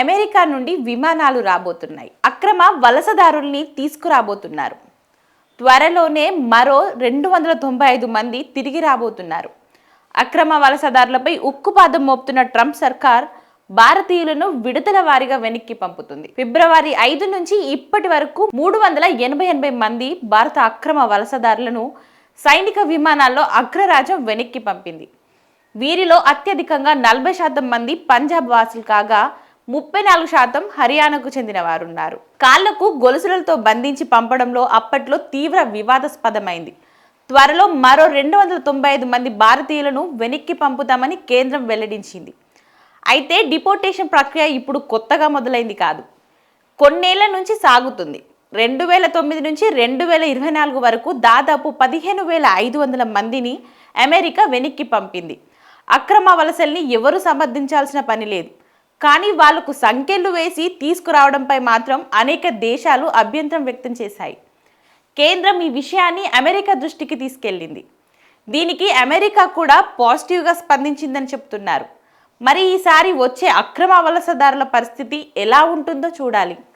America నుండి విమానాలు రాబోతున్నాయి. అక్రమ వలసదారుల్ని తీసుకురాబోతున్నారు. త్వరలోనే మరో రెండు వందల తొంభై ఐదు మంది తిరిగి రాబోతున్నారు. అక్రమ వలసదారులపై ఉక్కుపాదం మోపుతున్న ట్రంప్ సర్కార్ భారతీయులను విడుదల వారీగా వెనక్కి పంపుతుంది. ఫిబ్రవరి ఐదు నుంచి ఇప్పటి వరకు మూడు వందల ఎనభై ఎనభై మంది భారత అక్రమ వలసదారులను సైనిక విమానాల్లో అగ్రరాజ్యం వెనక్కి పంపింది. వీరిలో అత్యధికంగా నలభై శాతం మంది పంజాబ్ వాసులు కాగా ముప్పై నాలుగు శాతం హర్యానాకు చెందిన వారున్నారు కాళ్ళకు గొలుసులతో బంధించి పంపడంలో అప్పట్లో తీవ్ర వివాదాస్పదమైంది. త్వరలో మరో రెండు వందల తొంభై ఐదు మంది భారతీయులను వెనక్కి పంపుతామని కేంద్రం వెల్లడించింది. అయితే డిపోర్టేషన్ ప్రక్రియ ఇప్పుడు కొత్తగా మొదలైంది కాదు. కొన్నేళ్ళ నుంచి సాగుతుంది. రెండు వేల తొమ్మిది నుంచి రెండు వేల ఇరవై నాలుగు వరకు దాదాపు పదిహేను వేల ఐదు వందల మందిని అమెరికా వెనక్కి పంపింది. అక్రమ వలసల్ని ఎవరు సమర్థించాల్సిన పని లేదు. కానీ వాళ్ళకు సంఖ్యలు వేసి తీసుకురావడంపై మాత్రం అనేక దేశాలు అభ్యంతరం వ్యక్తం చేశాయి. కేంద్రం ఈ విషయాన్ని అమెరికా దృష్టికి తీసుకెళ్ళింది. దీనికి అమెరికా కూడా పాజిటివ్గా స్పందించిందని చెప్తున్నారు. మరి ఈసారి వచ్చే అక్రమ వలసదారుల పరిస్థితి ఎలా ఉంటుందో చూడాలి.